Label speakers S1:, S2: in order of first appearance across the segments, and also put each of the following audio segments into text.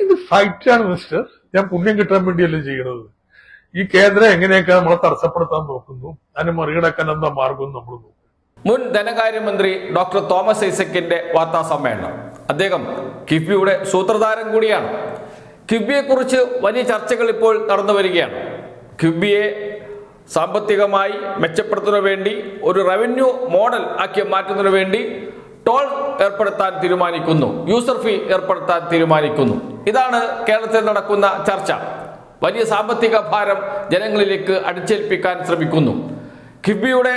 S1: ഇത് ഫൈറ്റാണ് മിസ്റ്റർ ഞാൻ പുണ്യം കിട്ടാൻ വേണ്ടിയല്ലേ ചെയ്യണത്. ഈ കേന്ദ്രം എങ്ങനെയൊക്കെ നമ്മളെ തടസ്സപ്പെടുത്താൻ നോക്കുന്നു? അതിനെ മറികടക്കാൻ എന്താ മാർഗം നമ്മൾ നോക്കും.
S2: മുൻ ധനകാര്യമന്ത്രി ഡോക്ടർ തോമസ് ഐസക്കിന്റെ വാർത്താ സമ്മേളനം അദ്ദേഹം കിഫ്ബിയുടെ സൂത്രധാരൻ കൂടിയാണ്. കിഫ്ബിയെക്കുറിച്ച് വലിയ ചർച്ചകൾ ഇപ്പോൾ നടന്നു വരികയാണ്. കിഫ്ബിയെ സാമ്പത്തികമായി മെച്ചപ്പെടുത്തുന്നതിന് വേണ്ടി ഒരു റവന്യൂ മോഡൽ ആക്കി മാറ്റുന്നതിന് വേണ്ടി ടോൾ ഏർപ്പെടുത്താൻ തീരുമാനിക്കുന്നു. യൂസർ ഫീ ഏർപ്പെടുത്താൻ തീരുമാനിക്കുന്നു. ഇതാണ് കേരളത്തിൽ നടക്കുന്ന ചർച്ച. വലിയ സാമ്പത്തിക ഭാരം ജനങ്ങളിലേക്ക് അടിച്ചേൽപ്പിക്കാൻ ശ്രമിക്കുന്നു. കിഫ്ബിയുടെ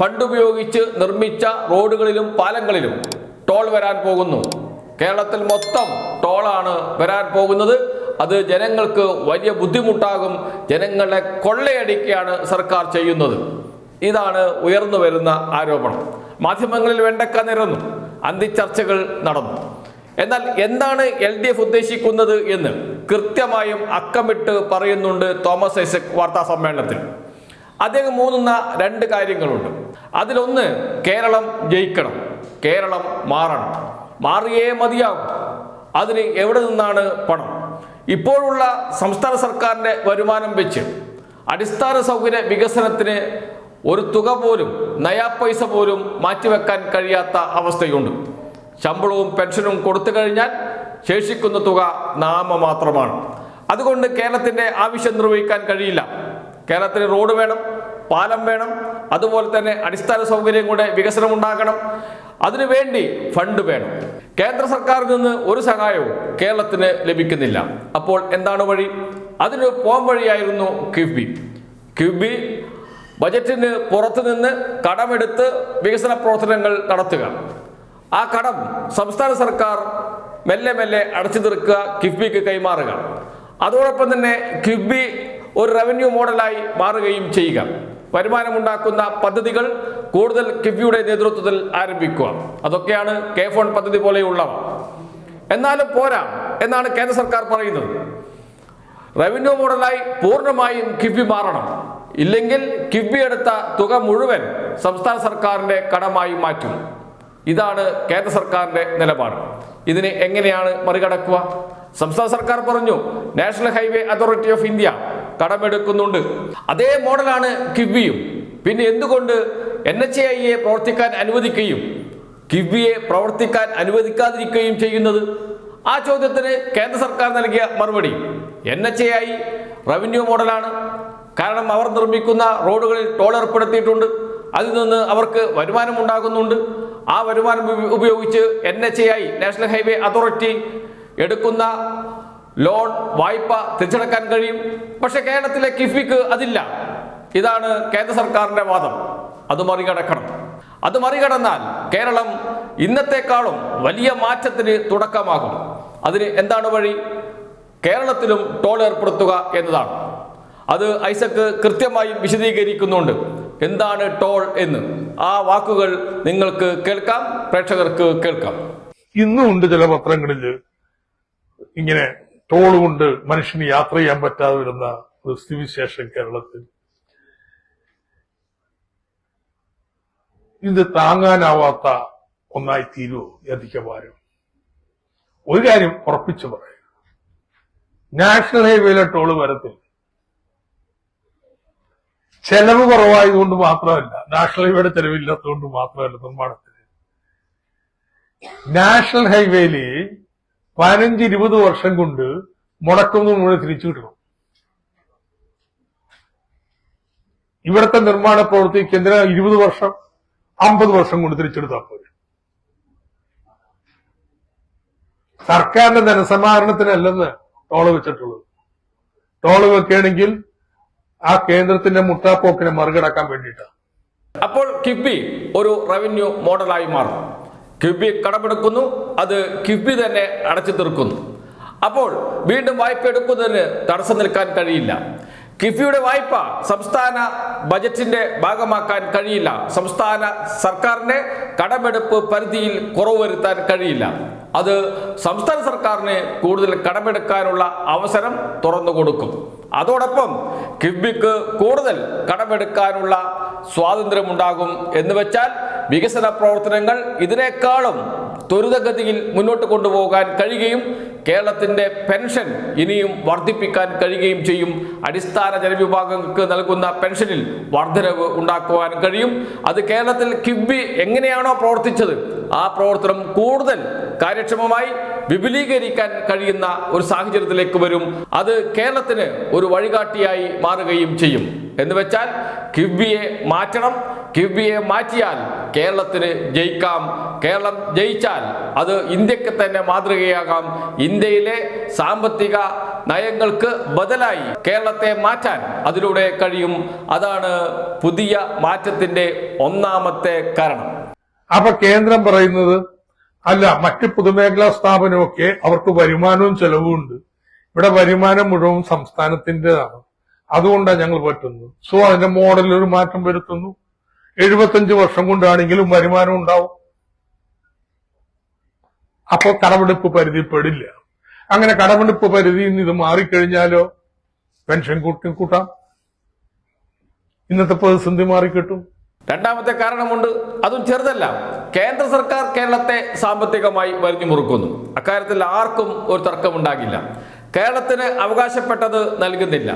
S2: ഫണ്ട് ഉപയോഗിച്ച് നിർമ്മിച്ച റോഡുകളിലും പാലങ്ങളിലും ടോൾ വരാൻ പോകുന്നു. കേരളത്തിൽ മൊത്തം ടോളാണ് വരാൻ പോകുന്നത്. അത് ജനങ്ങൾക്ക് വലിയ ബുദ്ധിമുട്ടാകും. ജനങ്ങളെ കൊള്ളയടിക്കുകയാണ് സർക്കാർ ചെയ്യുന്നത്. ഇതാണ് ഉയർന്നു വരുന്ന ആരോപണം. മാധ്യമങ്ങളിൽ വേണ്ടക്ക നിരന്നു. അന്തിച്ചർച്ചകൾ നടന്നു. എന്നാൽ എന്താണ് എൽ ഡി എഫ് ഉദ്ദേശിക്കുന്നത് എന്ന് കൃത്യമായും അക്കമിട്ട് പറയുന്നുണ്ട് തോമസ് ഐസക് വാർത്താ സമ്മേളനത്തിൽ. അദ്ദേഹം മൂന്നുന്ന രണ്ട് കാര്യങ്ങളുണ്ട്. അതിലൊന്ന് കേരളം ജയിക്കണം. കേരളം മാറണം. മാറിയേ മതിയാകും അതിന് എവിടെ നിന്നാണ് പണം? ഇപ്പോഴുള്ള സംസ്ഥാന സർക്കാരിന്റെ വരുമാനം വെച്ച് അടിസ്ഥാന സൗകര്യ വികസനത്തിന് ഒരു തുക പോലും നയാ പൈസ പോലും മാറ്റിവെക്കാൻ കഴിയാത്ത അവസ്ഥയുണ്ട്. ശമ്പളവും പെൻഷനും കൊടുത്തു കഴിഞ്ഞാൽ ശേഷിക്കുന്ന തുക നാമമാത്രമാണ് അതുകൊണ്ട് കേരളത്തിന്റെ ആവശ്യം നിർവഹിക്കാൻ കഴിയില്ല. കേരളത്തിന് റോഡ് വേണം പാലം വേണം അതുപോലെ തന്നെ അടിസ്ഥാന സൗകര്യം കൂടെ വികസനം ഉണ്ടാകണം. അതിനുവേണ്ടി ഫണ്ട് വേണം. കേന്ദ്ര സർക്കാരിൽ നിന്ന് ഒരു സഹായവും കേരളത്തിന് ലഭിക്കുന്നില്ല. അപ്പോൾ എന്താണ് വഴി? അതിന് പോം വഴിയായിരുന്നു കിഫ്ബി കിഫ്ബി ബജറ്റിന് പുറത്തുനിന്ന് കടമെടുത്ത് വികസന പ്രവർത്തനങ്ങൾ നടത്തുക. ആ കടം സംസ്ഥാന സർക്കാർ മെല്ലെ മെല്ലെ അടച്ചു തീർക്കുക കിഫ്ബിക്ക് കൈമാറുക. അതോടൊപ്പം തന്നെ കിഫ്ബി ഒരു റവന്യൂ മോഡലായി മാറുകയും ചെയ്യുക. വരുമാനമുണ്ടാക്കുന്ന പദ്ധതികൾ കൂടുതൽ കിഫ്ബിയുടെ നേതൃത്വത്തിൽ ആരംഭിക്കുക. അതൊക്കെയാണ് കെ ഫോൺ പദ്ധതി പോലെയുള്ളവ. എന്നാലും പോരാ എന്നാണ് കേന്ദ്ര സർക്കാർ പറയുന്നത്. റവന്യൂ മോഡലായി പൂർണമായും കിഫ്ബി മാറണം. ഇല്ലെങ്കിൽ കിഫ്ബി എടുത്ത തുക മുഴുവൻ സംസ്ഥാന സർക്കാരിന്റെ കടമായി മാറ്റും. ഇതാണ് കേന്ദ്ര സർക്കാരിന്റെ നിലപാട്. ഇതിനെ എങ്ങനെയാണ് മറികടക്കുക? സംസ്ഥാന സർക്കാർ പറഞ്ഞു national highway authority of India കടമെടുക്കുന്നുണ്ട്. അതേ മോഡലാണ് കിഫ്ബിയും പിന്നെ എന്തുകൊണ്ട് എൻ എച്ച് ഐയെ പ്രവർത്തിക്കാൻ അനുവദിക്കുകയും കിഫ്ബിയെ പ്രവർത്തിക്കാൻ അനുവദിക്കാതിരിക്കുകയും ചെയ്യുന്നത്? ആ ചോദ്യത്തിന് കേന്ദ്ര സർക്കാർ നൽകിയ മറുപടി എൻ എച്ച് ഐ റവന്യൂ മോഡലാണ്. കാരണം അവർ നിർമ്മിക്കുന്ന റോഡുകളിൽ ടോൾ ഏർപ്പെടുത്തിയിട്ടുണ്ട്. അതിൽ നിന്ന് അവർക്ക് വരുമാനം ഉണ്ടാകുന്നുണ്ട്. ആ വരുമാനം ഉപയോഗിച്ച് N H I national highway authority എടുക്കുന്ന ലോൺ വായ്പ തിരിച്ചടക്കാൻ കഴിയും. പക്ഷെ കേരളത്തിലെ കിഫ്ബിക്ക് അതില്ല. ഇതാണ് കേന്ദ്ര സർക്കാരിന്റെ വാദം. അത് മറികടക്കണം. അത് മറികടന്നാൽ കേരളം ഇന്നത്തെക്കാളും വലിയ മാറ്റത്തിന് തുടക്കമാകും. അതിന് എന്താണ് വഴി? കേരളത്തിലും ടോൾ ഏർപ്പെടുത്തുക എന്നതാണ്. അത് ഐസക്ക് കൃത്യമായും വിശദീകരിക്കുന്നുണ്ട്. എന്താണ് ടോൾ എന്ന്? ആ വാക്കുകൾ നിങ്ങൾക്ക് കേൾക്കാം പ്രേക്ഷകർക്ക് കേൾക്കാം.
S1: ഇന്നും ഉണ്ട് ചില പത്രങ്ങളിൽ ഇങ്ങനെ തോളുകൊണ്ട് കൊണ്ട് മനുഷ്യന് യാത്ര ചെയ്യാൻ പറ്റാതെ വരുന്ന ഒരു സ്ഥിതിവിശേഷം കേരളത്തിൽ. ഇത് താങ്ങാനാവാത്ത ഒന്നായി തീരുമോ ഈ അധിക ഭാരം ഒരു കാര്യം ഉറപ്പിച്ചു പറയാം. നാഷണൽ ഹൈവേയിലെ ടോൾ വരത്തില്ല ചെലവ് കുറവായതുകൊണ്ട് മാത്രമല്ല നാഷണൽ ഹൈവേയുടെ ചെലവില്ലാത്തതുകൊണ്ട് മാത്രമല്ല നിർമ്മാണത്തിന്. നാഷണൽ ഹൈവേയിൽ പതിനഞ്ച് ഇരുപത് വർഷം കൊണ്ട് മുടക്കുന്നു മുഴുവൻ തിരിച്ചു കിട്ടണം. ഇവിടുത്തെ നിർമ്മാണ പ്രവൃത്തി കേന്ദ്ര ഇരുപത് വർഷം അമ്പത് വർഷം കൊണ്ട് തിരിച്ചെടുത്താൽ പോരെ. സർക്കാരിന്റെ ധനസമാഹരണത്തിനല്ലെന്ന് ടോൾ വെച്ചിട്ടുള്ളത്. ടോൾ വെക്കുകയാണെങ്കിൽ ആ കേന്ദ്രത്തിന്റെ മുട്ടാപ്പോക്കിനെ മറികടക്കാൻ വേണ്ടിയിട്ടാണ്
S2: അപ്പോൾ കിഫ്ബി ഒരു റവന്യൂ മോഡലായി മാറും. കിഫ്ബി കടമെടുക്കുന്നു അത് കിഫ്ബി തന്നെ അടച്ചു തീർക്കുന്നു. അപ്പോൾ വീണ്ടും വായ്പ എടുക്കുന്നതിന് തടസ്സം നിൽക്കാൻ കഴിയില്ല. കിഫ്ബിയുടെ വായ്പ സംസ്ഥാന ബജറ്റിന്റെ ഭാഗമാക്കാൻ കഴിയില്ല. സംസ്ഥാന സർക്കാരിന്റെ കടമെടുപ്പ് പരിധിയിൽ കുറവ് വരുത്താൻ കഴിയില്ല. അത് സംസ്ഥാന സർക്കാരിന് കൂടുതൽ കടമെടുക്കാനുള്ള അവസരം തുറന്നു കൊടുക്കും അതോടൊപ്പം കിഫ്ബിക്ക് കൂടുതൽ കടമെടുക്കാനുള്ള സ്വാതന്ത്ര്യമുണ്ടാകും എന്ന് വെച്ചാൽ വികസന പ്രവർത്തനങ്ങൾ ഇതിനേക്കാളും ത്വരിതഗതിയിൽ മുന്നോട്ട് കൊണ്ടുപോകാൻ കഴിയുകയും കേരളത്തിന്റെ പെൻഷൻ ഇനിയും വർദ്ധിപ്പിക്കാൻ കഴിയുകയും ചെയ്യും. അടിസ്ഥാന ജനവിഭാഗങ്ങൾക്ക് നൽകുന്ന പെൻഷനിൽ വർധനവ് ഉണ്ടാക്കുവാനും കഴിയും. അത് കേരളത്തിൽ കിബി എങ്ങനെയാണോ പ്രവർത്തിച്ചത് ആ പ്രവർത്തനം കൂടുതൽ കാര്യക്ഷമമായി വിപുലീകരിക്കാൻ കഴിയുന്ന ഒരു സാഹചര്യത്തിലേക്ക് വരും. അത് കേരളത്തിന് ഒരു വഴികാട്ടിയായി മാറുകയും ചെയ്യും. എന്ന് വെച്ചാൽ കിബിയെ മാറ്റണം. കിബിയെ മാറ്റിയാൽ കേരളത്തിന് ജയിക്കാം. കേരളം ജയിച്ചാൽ അത് ഇന്ത്യയ്ക്ക് തന്നെ മാതൃകയാകാം. ഇന്ത്യയിലെ സാമ്പത്തിക നയങ്ങൾക്ക് ബദലായി കേരളത്തെ മാറ്റാൻ അതിലൂടെ കഴിയും. അതാണ് പുതിയ മാറ്റത്തിന്റെ ഒന്നാമത്തെ കാരണം.
S1: അപ്പൊ കേന്ദ്രം പറയുന്നത് അല്ല മറ്റ് പൊതുമേഖലാ സ്ഥാപനമൊക്കെ അവർക്ക് വരുമാനവും ചെലവും ഉണ്ട് ഇവിടെ വരുമാനം മുഴുവൻ സംസ്ഥാനത്തിന്റേതാണ് അതുകൊണ്ടാണ് ഞങ്ങൾ പറ്റുന്നത്. സോ അതിന്റെ മോഡലിൽ ഒരു മാറ്റം വരുത്തുന്നു. എഴുപത്തഞ്ച് വർഷം കൊണ്ടാണെങ്കിലും വരുമാനം ഉണ്ടാവും. അപ്പോൾ കടമെടുപ്പ് പരിധി പെടില്ല അങ്ങനെ കടമെടുപ്പ് പരിധിയിൽ നിന്ന് ഇത് മാറിക്കഴിഞ്ഞാലോ? പെൻഷൻ കൂട്ടി കൂട്ടാം. ഇന്നത്തെ പ്രതിസന്ധി മാറിക്കിട്ടും.
S2: രണ്ടാമത്തെ കാരണമുണ്ട് അതും ചെറുതല്ല. കേന്ദ്ര സർക്കാർ കേരളത്തെ സാമ്പത്തികമായി വലിഞ്ഞു മുറുക്കുന്നു. അക്കാര്യത്തിൽ ആർക്കും ഒരു തർക്കമുണ്ടാകില്ല. കേരളത്തിന് അവകാശപ്പെട്ടത് നൽകുന്നില്ല.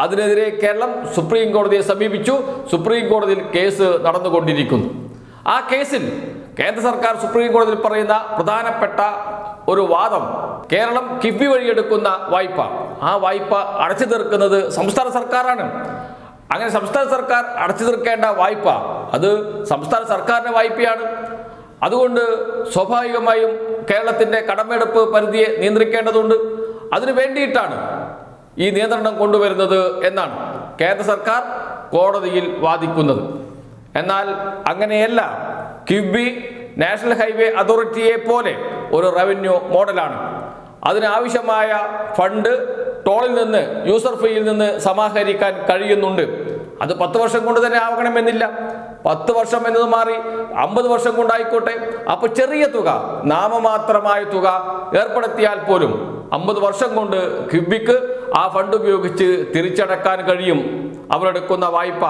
S2: അതിനെതിരെ കേരളം സുപ്രീം കോടതിയെ സമീപിച്ചു. സുപ്രീം കോടതിയിൽ കേസ് നടന്നുകൊണ്ടിരിക്കുന്നു. ആ കേസിൽ കേന്ദ്ര സർക്കാർ സുപ്രീം കോടതിയിൽ പറയുന്ന പ്രധാനപ്പെട്ട ഒരു വാദം കേരളം കിഫ്ബി വഴിയെടുക്കുന്ന വായ്പ. ആ വായ്പ അടച്ചു തീർക്കുന്നത് സംസ്ഥാന സർക്കാരാണ്. അങ്ങനെ സംസ്ഥാന സർക്കാർ അടച്ചു തീർക്കേണ്ട വായ്പ അത് സംസ്ഥാന സർക്കാരിന്റെ വായ്പയാണ്. അതുകൊണ്ട് സ്വാഭാവികമായും കേരളത്തിന്റെ കടമെടുപ്പ് പരിധിയെ നിയന്ത്രിക്കേണ്ടതുണ്ട്. അതിനു വേണ്ടിയിട്ടാണ് ഈ നിയന്ത്രണം കൊണ്ടുവരുന്നത് എന്നാണ് കേന്ദ്ര സർക്കാർ കോടതിയിൽ വാദിക്കുന്നത്. എന്നാൽ അങ്ങനെയല്ല. കിബി നാഷണൽ ഹൈവേ അതോറിറ്റിയെ പോലെ ഒരു റവന്യൂ മോഡലാണ്. അതിനാവശ്യമായ ഫണ്ട് ടോളിൽ നിന്ന് യൂസർ ഫീയിൽ നിന്ന് സമാഹരിക്കാൻ കഴിയുന്നുണ്ട്. അത് പത്ത് വർഷം കൊണ്ട് തന്നെ ആവണമെന്നില്ല. പത്ത് വർഷം എന്നത് മാറി അമ്പത് വർഷം കൊണ്ടായിക്കോട്ടെ. അപ്പൊ ചെറിയ തുക നാമമാത്രമായ തുക ഏർപ്പെടുത്തിയാൽ പോലും അമ്പത് വർഷം കൊണ്ട് കിബിക്ക് ആ ഫണ്ട് ഉപയോഗിച്ച് തിരിച്ചടക്കാൻ കഴിയും. അവരെടുക്കുന്ന വായ്പ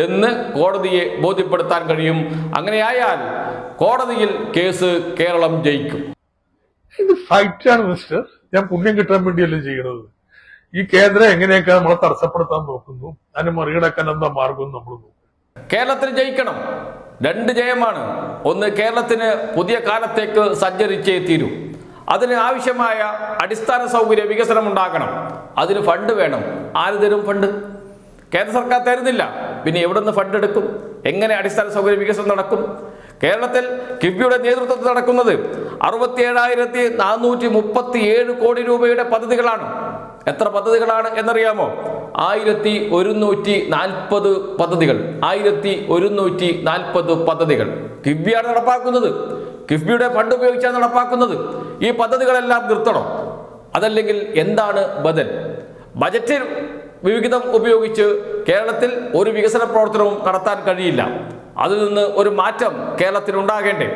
S2: എന്ന് കോടതിയെ ബോധ്യപ്പെടുത്താൻ കഴിയും. അങ്ങനെയായാൽ കോടതിയിൽ കേസ് കേരളം ജയിക്കും.
S1: ഇത് ഫൈറ്റാണ് മിസ്റ്റർ. ഞാൻ പുണ്യം കിട്ടാൻ വേണ്ടിയല്ലേ ചെയ്യണത്? ഈ കേന്ദ്രം എങ്ങനെയൊക്കെ നമ്മളെ തടസ്സപ്പെടുത്താൻ നോക്കുന്നു? അതിന് മറികടക്കാൻ എന്താ മാർഗം നമ്മൾ നോക്കും.
S2: കേരളത്തിന് ജയിക്കണം. രണ്ട് ജയമാണ്. ഒന്ന് കേരളത്തിന് പുതിയ കാലത്തേക്ക് സഞ്ചരിച്ചേ തീരൂ. അതിന് ആവശ്യമായ അടിസ്ഥാന സൗകര്യ വികസനം ഉണ്ടാക്കണം അതിന് ഫണ്ട് വേണം. ആര് തരും ഫണ്ട്? കേന്ദ്ര സർക്കാർ തരുന്നില്ല. പിന്നെ എവിടെ നിന്ന് ഫണ്ട് എടുക്കും? എങ്ങനെ അടിസ്ഥാന സൗകര്യ വികസനം നടക്കും? കേരളത്തിൽ കിഫ്ബിയുടെ നേതൃത്വത്തിൽ നടക്കുന്നത് അറുപത്തി ഏഴായിരത്തി നാനൂറ്റി മുപ്പത്തി ഏഴ് കോടി രൂപയുടെ പദ്ധതികളാണ്. എത്ര പദ്ധതികളാണ് എന്നറിയാമോ? ആയിരത്തി ഒരുന്നൂറ്റി നാൽപ്പത് പദ്ധതികൾ. ആയിരത്തി ഒരുന്നൂറ്റി നാൽപ്പത് പദ്ധതികൾ. കിഫ്ബിയാണ് നടപ്പാക്കുന്നത്. കിഫ്ബിയുടെ ഫണ്ട് ഉപയോഗിച്ചാണ് നടപ്പാക്കുന്നത്. ഈ പദ്ധതികളെല്ലാം നിർത്തണം? അതല്ലെങ്കിൽ എന്താണ് ബദൽ? ബജറ്റിൽ വിവിധം ഉപയോഗിച്ച് കേരളത്തിൽ ഒരു വികസന പ്രവർത്തനവും നടത്താൻ കഴിയില്ല. അതിൽ നിന്ന് ഒരു മാറ്റം കേരളത്തിൽ ഉണ്ടാകേണ്ടേ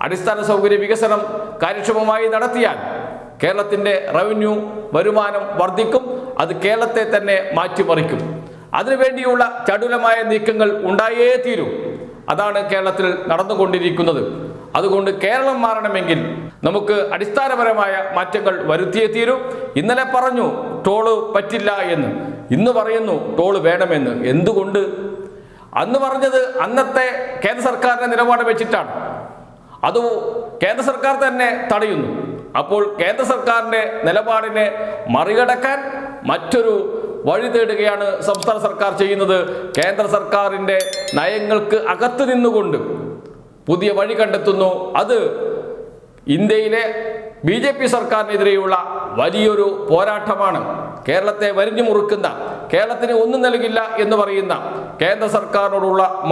S2: അടിസ്ഥാന സൗകര്യ വികസനം കാര്യക്ഷമമായി നടത്തിയാൽ കേരളത്തിന്റെ റവന്യൂ വരുമാനം വർദ്ധിക്കും അത് കേരളത്തെ തന്നെ മാറ്റിമറിക്കും. അതിനുവേണ്ടിയുള്ള ചടുലമായ നീക്കങ്ങൾ ഉണ്ടായേ തീരൂ അതാണ് കേരളത്തിൽ നടന്നുകൊണ്ടിരിക്കുന്നത്. അതുകൊണ്ട് കേരളം മാറണമെങ്കിൽ നമുക്ക് അടിസ്ഥാനപരമായ മാറ്റങ്ങൾ വരുത്തിയേ തീരും ഇന്നലെ പറഞ്ഞു ടോൾ പറ്റില്ല എന്ന്. ഇന്ന് പറയുന്നു ടോൾ വേണമെന്ന്. എന്തുകൊണ്ട്? അന്ന് പറഞ്ഞത് അന്നത്തെ കേന്ദ്ര സർക്കാരിന്റെ നിലപാട് വെച്ചിട്ടാണ്. അത് കേന്ദ്ര സർക്കാർ തന്നെ തടയുന്നു. അപ്പോൾ കേന്ദ്ര സർക്കാരിന്റെ നിലപാടിനെ മറികടക്കാൻ മറ്റൊരു വഴി തേടുകയാണ് സംസ്ഥാന സർക്കാർ ചെയ്യുന്നത്. കേന്ദ്ര സർക്കാരിന്റെ നയങ്ങൾക്ക് അകത്ത് നിന്നുകൊണ്ട് പുതിയ വഴി കണ്ടെത്തുന്നു. അത് ഇന്ത്യയിലെ ബി ജെ പി സർക്കാരിനെതിരെയുള്ള വലിയൊരു പോരാട്ടമാണ്. കേരളത്തെ വരിഞ്ഞു മുറുക്കുന്ന കേരളത്തിന് ഒന്നും നൽകില്ല എന്ന് പറയുന്ന കേന്ദ്ര സർക്കാരിനോടുള്ള